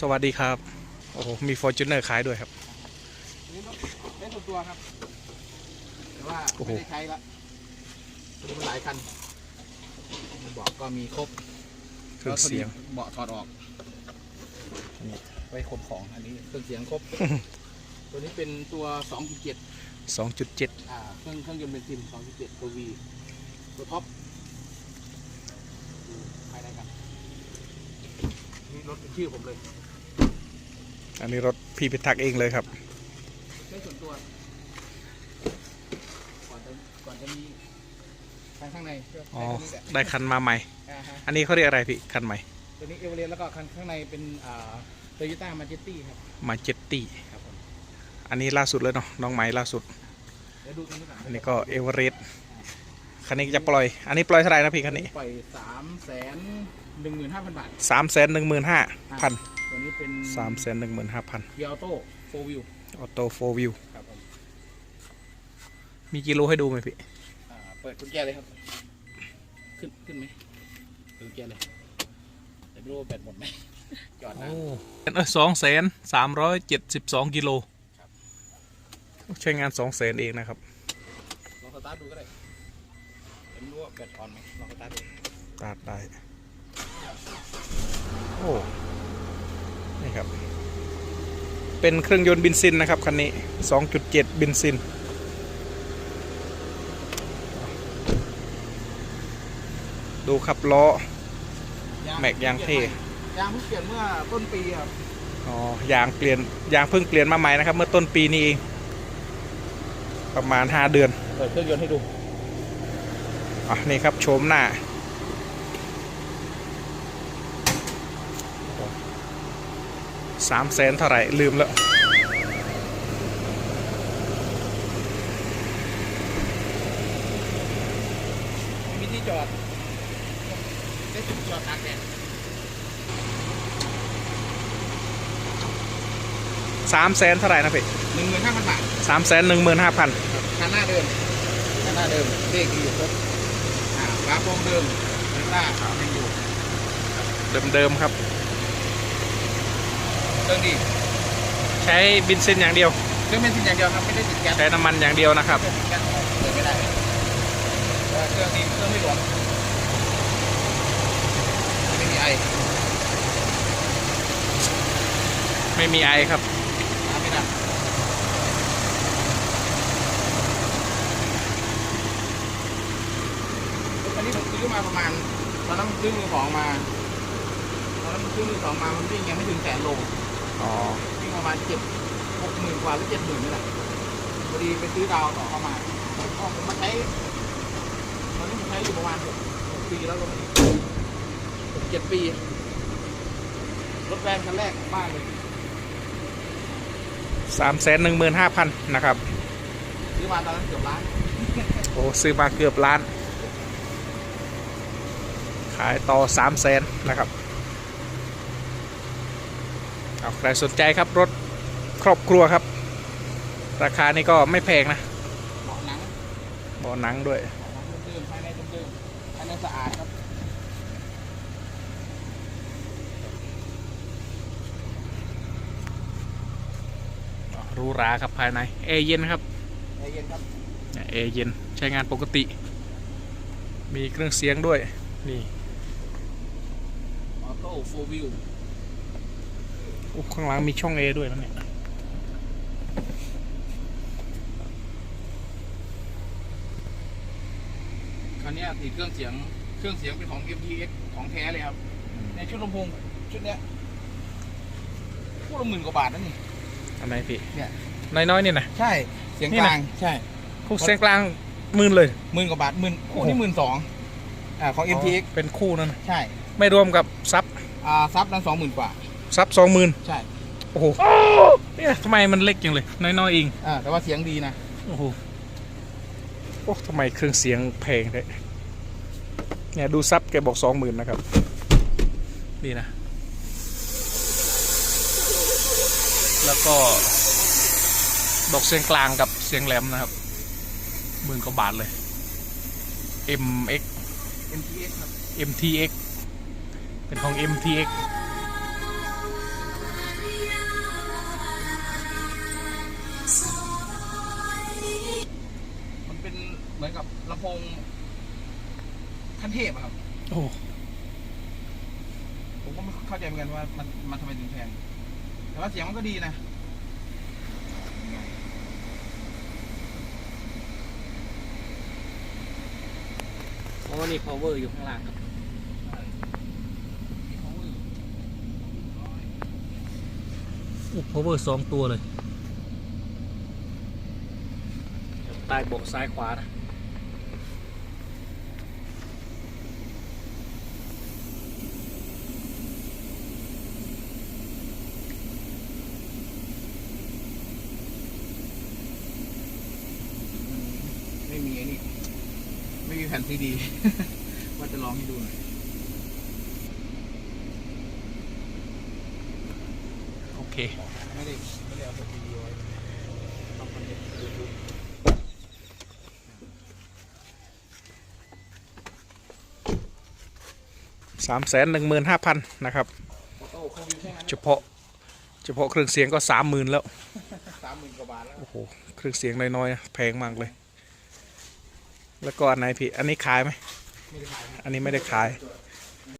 สวัสดีครับ โอ้โห มี Fortuner ขายด้วยครับนี่รถเป็นส่วนตัวครับแต่ว่าโอ้โหไม่ได้ใช้ละมีมันหลายคันเบาะก็มีครบเครื่องเสียงเบาะถอดออกนี่ไว้ขนของอันนี้เครื่องเสียงครบ ตัวนี้เป็นตัว 2.7 2.7อ่าเครื่องเครื่องยนต์เบนซิน2.7ตัว V ตัวท็อปดูภายในกันนี่ รถเป็นชื่อผมเลย อันนี้รถพี่พิทักษ์เองเลยครับใช้ส่วนตัว ก่อนจะก่อนจะมีทางข้างในก็อ๋อใช้ตัวนี้แหละได้คันมาใหม่ อ่าฮะอันนี้เขาเรียกอะไรพี่คันใหม่ตัวนี้เอเวอเรสต์แล้วก็ข้างข้างในเป็นอ่าโตโยต้ามาเจตตี้ครับมาเจ็ตตี้ครับผมอันนี้ล่าสุดเลยเนาะน้องใหม่ล่าสุด เดี๋ยวดูกันด้วยกันอันนี้ก็เอเวอเรสต์คันนี้จะปล่อย อันนี้ปล่อยเท่าไหร่นะพี่คันนี้ ปล่อยสามแสน หนึ่งหมื่นห้าพันบาท3 1 5 0 0 0พันตัวนี้เป็น3 1 5 0 0 0เกียร์ออโต้โฟวิวออโต้โฟวิวครับผมมีกิโลให้ดูไหมพี่อ่าเปิดกุญแจเลยครับ ขึ้นขึ้นไหมเปิดกุญแจเลยแต่ไม่รู้ว่าแบตหมดไหมจอดนะโอ้เออสองแสนสามร้อยเจ็ดสิบสองกิโลครับใช้งานสองแสนเองนะครับลองสตาร์ทดูก็ได้แต่ไม่รู้ว่าแบตออนไหมลองสตาร์ทดูตัดได้ โอ้นี่ครับ เป็นเครื่องยนต์เบินซินนะครับคันนี้ 2.7เบนซิน ดูครับล้อ แม็กยางเท่ยางเพิ่งเปลี่ยนเมื่อต้นปีครับอ๋อยางเปลี่ยนยางเพิ่งเปลี่ยนมาใหม่นะครับ เมื่อต้นปีนี้เองประมาณ 5 เดือน เปิดเครื่องยนต์ให้ดู อะ นี่ครับ โฉมหน้า สามแสนเท่าไหร่ ลืมแล้ว มีที่จอดได้จุดจอดตากแดดสามแสนเท่าไหร่นะพี่หนึ่งหมื่นห้าพันบาทสามแสนหนึ่งหมื่นห้าพันคันหน้าเดิมคันหน้าเดิมเลขยังอยู่ครบอ่าฝาโปรงเดิมเดินหน้ายังอยู่เดิมๆครับ เครื่องดีใช้บินซินอย่างเดียว เครื่องเป็นสิ่งอย่างเดียวครับไม่ได้ติดแก๊สใช้น้ำมันอย่างเดียวนะครับเครื่องติดแก๊สเดินไม่ได้เพราะว่าเครื่องดีเครื่องไม่หลวมไม่มีไอไม่มีไอครับ น้ำไม่ดันอันนี้ผมซื้อมาประมาณตอนนั้นผมซื้อมือสองมาตอนนั้นผมซื้อมือสองมามันวิ่งยังไม่ถึงแสนโล อ๋อวิ่งประมาณเจ็ดหกหมื่นกว่าหรือเจ็ดหมื่นนี่แหละพอดีไปซื้อดาวต่อเข้ามาก็ผมมาใช้ตอนนี้ผมใช้อยู่ประมาณหกหกปีแล้วรถนี้หกเจ็ดปี รถแวนคันแรกของบ้านเลยสามแสนหนึ่งหมื่นห้าพันนะครับ ซื้อมาตอนนั้นเกือบล้าน โอ้ซื้อมาเกือบล้าน ขายต่อสามแสนนะครับ เอาใครสนใจครับรถครอบครัวครับ ราคานี่ก็ไม่แพงนะเบาะหนังเบาะหนังด้วยเบาะหนังเดิมๆภายในเดิมๆภายในสะอาดครับหรูหราครับภายในแอร์เย็นครับใจเย็นครับแอร์เย็นใช้งานปกติ มีเครื่องเสียงด้วยนี่ออโต้โฟวิวโอ้ ข้างหลังมีช่องแอร์ด้วยนะเนี่ยคันนี้ติดเครื่องเสียงเครื่องเสียงเป็นของ MTX ของแท้เลยครับ ในชุดลำโพงชุดเนี้ยพูดละหมื่นกว่าบาทนั่นนี่อันไหนพี่เนี่ยน้อยๆนี่นะใช่เสียงนี่กนะลางใช่คู่เสียงกลางหมื่นเลยหมื่นกว่าบาทหมื่นคู่นี่โอ้หมื่นสองอ่าของ MTX เป็นคู่นั่นนะใช่ ไม่รวมกับซับอ่าซับนั้นสองหมื่นกว่า ซับสองหมื่นใช่ โอ้โหเนี่ยทำไมมันเล็กจังเลย น้อยๆเองอ่าแต่ว่าเสียงดีนะ โอ้โหโอ้ทำไมเครื่องเสียงแพงเลยเนี่ยดูซับแกบอกสองหมื่นนะครับนี่นะ แล้วก็ ดอกเสียงกลางกับเสียงแหลมนะครับหมื่นกว่าบาทเลย MX MTX ครับ MTX เป็นของ MTX ลำโพงขั้นเทพอะครับ โอ้ผมก็ไม่เข้าใจเหมือนกันว่ามันมันทำไมถึงแพง แต่ว่าเสียงมันก็ดีนะ เพราะว่านี่ power อยู่ข้างล่างครับ power สองตัวเลย ใต้บาะซ้ายขวานะ ไม่มีไอ้นี่ ไม่มีแผ่นซีดี ว่าจะลองให้ดูหน่อยโอเค ไม่ได้ไม่ได้เอาแผ่นซีดีไว้ทำคอนเทนต์ยูทูบสามแสนหนึ่งหมื่นห้าพันนะครับ โอ้โหคงอยู่แค่นั้นเฉพาะ เฉพาะเครื่องเสียงก็สามหมื่นแล้ว สามหมื่นกว่าบาทแล้ว โอ้โห เครื่องเสียงน้อยๆนะแพงมากเลย แล้วก็อันไหนพี่ อันนี้ขายไหม อันนี้ไม่ได้ขาย